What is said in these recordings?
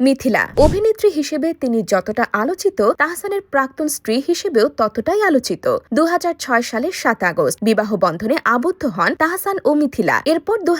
মিথিলা। অভিনেত্রী হিসেবে তিনি যতটা আলোচিত, তাহসানের প্রাক্তন স্ত্রী হিসেবেও ততটাই আলোচিত। দু সালের সাত আগস্ট, বিবাহ বন্ধনে আবদ্ধ হন তাহসান ও মিথিলা। এরপর দু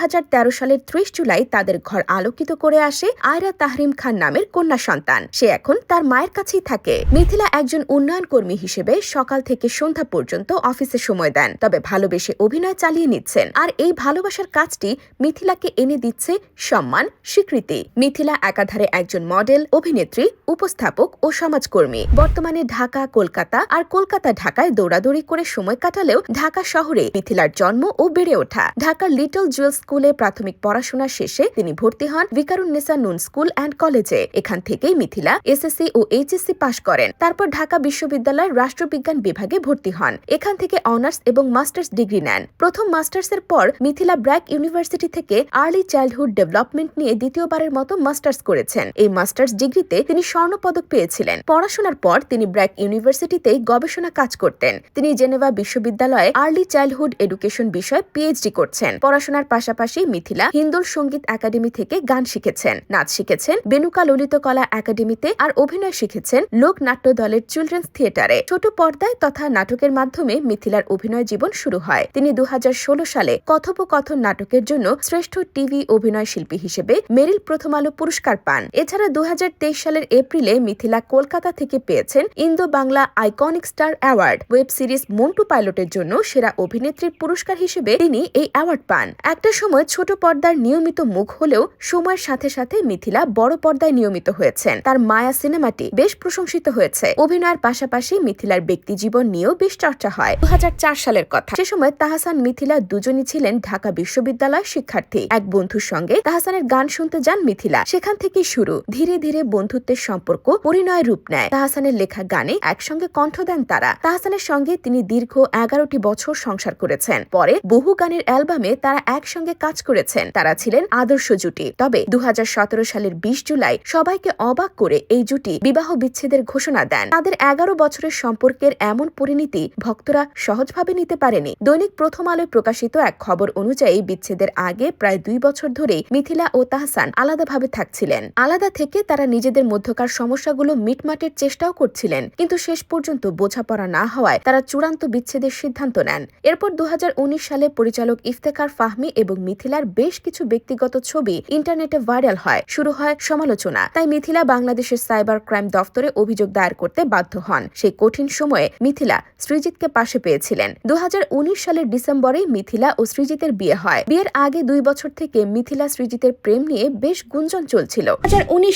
সালের ত্রিশ জুলাই তাদের ঘর আলোকিত করে আসে আয়রা তাহরিম খান নামের কন্যা সন্তান। সে এখন তার মায়ের কাছেই থাকে। মিথিলা একজন উন্নয়ন কর্মী হিসেবে সকাল থেকে সন্ধ্যা পর্যন্ত অফিসে সময় দেন, তবে ভালোবেসে অভিনয় চালিয়ে নিচ্ছেন। আর এই ভালোবাসার কাজটি মিথিলাকে এনে দিচ্ছে সম্মান, স্বীকৃতি। মিথিলা একাধারে একজন মডেল, অভিনেত্রী, উপস্থাপক ও সমাজকর্মী। বর্তমানে ঢাকা, কলকাতা আর কলকাতা ঢাকায় দৌড়াদৌড়ি করে সময় কাটালেও ঢাকা শহরে মিথিলার জন্ম ও বেড়ে ওঠা। ঢাকার লিটল জুয়েল স্কুলে প্রাথমিক পড়াশোনা শেষে তিনি ভর্তি হন ভিকারুন্নেসা নুন স্কুল অ্যান্ড কলেজে। এখান থেকেই মিথিলা এসএসসি ও এইচএসসি পাশ করেন। তারপর ঢাকা বিশ্ববিদ্যালয়ের রাষ্ট্রবিজ্ঞান বিভাগে ভর্তি হন। এখান থেকে অনার্স এবং মাস্টার্স ডিগ্রি নেন। প্রথম মাস্টার্সের পর মিথিলা ব্র্যাক ইউনিভার্সিটি থেকে আর্লি চাইল্ডহুড ডেভেলপমেন্ট নিয়ে দ্বিতীয়বারের মতো মাস্টার্স করেছেন। এই মাস্টার্স ডিগ্রিতে তিনি স্বর্ণপদক পেয়েছিলেন। পড়াশোনার পর তিনি ব্র্যাক ইউনিভার্সিটিতেই গবেষণা কাজ করতেন। তিনি জেনেভা বিশ্ববিদ্যালয়ে আর্লি চাইল্ডহুড এডুকেশন বিষয়ে পিএইচডি করছেন। পড়াশোনার পাশাপাশি মিথিলা হিন্দুল সংগীত একাডেমি থেকে গান শিখেছেন, নাচ শিখেছেন, বেনুকা ললিত কলা একাডেমিতে আর অভিনয় শিখেছেন লোক নাট্য দলের চিলড্রেন্স থিয়েটারে। ছোট পর্দায় তথা নাটকের মাধ্যমে মিথিলার অভিনয় জীবন শুরু হয়। তিনি দু হাজার ষোলো সালে কথোপকথন নাটকের জন্য শ্রেষ্ঠ টিভি অভিনয় শিল্পী হিসেবে মেরিল প্রথম আলো পুরস্কার পান। এছাড়া দু হাজার তেইশ সালের এপ্রিলে মিথিলা কলকাতা থেকে পেয়েছেন Indo Bangla iconic star award. Web series Montu পাইলটের জন্য সেরা অভিনেত্রীর পুরস্কার হিসেবে তিনি এই অ্যাওয়ার্ড পান। একটা সময় ছোট পর্দার নিয়মিত মুখ হলেও সময়ের সাথে সাথে মিথিলা বড় পর্দায় নিয়মিত হয়েছেন। তার মায়া সিনেমাটি বেশ প্রশংসিত হয়েছে। অভিনয়ের পাশাপাশি মিথিলার ব্যক্তি জীবন নিয়েও বেশ চর্চা হয়। দু হাজার চার সালের কথা। সে সময় তাহাসান মিথিলা দুজনই ছিলেন ঢাকা বিশ্ববিদ্যালয় শিক্ষার্থী। এক বন্ধুর সঙ্গে তাহাসানের গান শুনতে যান মিথিলা। সেখান থেকেই শুরু। ধীরে ধীরে বন্ধুত্বের সম্পর্ক পরিণয় রূপ নেয়। তাহসানের লেখা গানে একসঙ্গে কণ্ঠ দেন তারা। তাহসানের সঙ্গে তিনি দীর্ঘ এগারোটি বছর সংসার করেছেন। পরে বহু গানের অ্যালবামে তারা একসঙ্গে কাজ করেছেন। তারা ছিলেন আদর্শ জুটি। তবে দু সালের বিশ জুলাই সবাইকে অবাক করে এই জুটি বিবাহ বিচ্ছেদের ঘোষণা দেন। তাদের এগারো বছরের সম্পর্কের এমন পরিণতি ভক্তরা সহজভাবে নিতে পারেনি। দৈনিক প্রথম আলোয় প্রকাশিত এক খবর অনুযায়ী বিচ্ছেদের আগে প্রায় দুই বছর ধরেই মিথিলা ও তাহসান আলাদাভাবে থাকছিলেন। আলাদা থেকে তারা নিজেদের মধ্যকার সমস্যাগুলো মিটমাটের চেষ্টাও করছিলেন, কিন্তু শেষ পর্যন্ত বোঝাপড়া না হওয়ায় তারা চূড়ান্ত বিচ্ছেদের সিদ্ধান্ত নেন। এরপর দু সালে পরিচালক ইফতেকার ফাহমি এবং মিথিলার বেশ কিছু ব্যক্তিগত ছবি ইন্টারনেটে ভাইরাল হয়। শুরু হয় সমালোচনা, তাই মিথিলা বাংলাদেশের সাইবার ক্রাইম দফতরে অভিযোগ দায়ের করতে বাধ্য হন। সেই কঠিন সময়ে মিথিলা সৃজিতকে পাশে পেয়েছিলেন। দু হাজার উনিশ সালের ডিসেম্বরে মিথিলা ও সৃজিতের বিয়ে হয়। বিয়ের আগে দুই বছর থেকে মিথিলা সৃজিতের প্রেম নিয়ে বেশ গুঞ্জন চলছিল।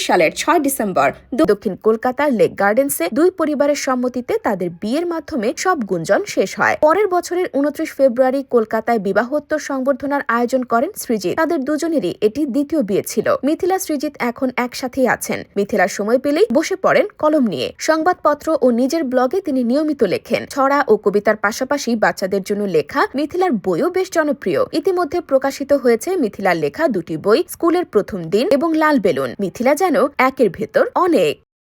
সালের ছয় ডিসেম্বর দক্ষিণ কলকাতার লেক গার্ডেন্সে দুই পরিবারের সম্মতিতে তাদের বিয়ের মাধ্যমে সব গুঞ্জন শেষ হয়। পরের বছরের উনত্রিশ ফেব্রুয়ারি কলকাতায় বিবাহোত্তর সংবর্ধনার আয়োজন করেন সৃজিত তাদের দুজনেরই এটি দ্বিতীয় বিয়ে ছিল। মিথিলা সৃজিত এখন একসাথেই আছেন। মিথিলার সময় পেলেই বসে পড়েন কলম নিয়ে। সংবাদপত্র ও নিজের ব্লগে তিনি নিয়মিত লেখেন। ছড়া ও কবিতার পাশাপাশি বাচ্চাদের জন্য লেখা মিথিলার বইও বেশ জনপ্রিয়। ইতিমধ্যে প্রকাশিত হয়েছে মিথিলার লেখা দুটি বই, স্কুলের প্রথম দিন এবং লাল বেলুন। মিথিলা যেন একের ভেতর অনেক।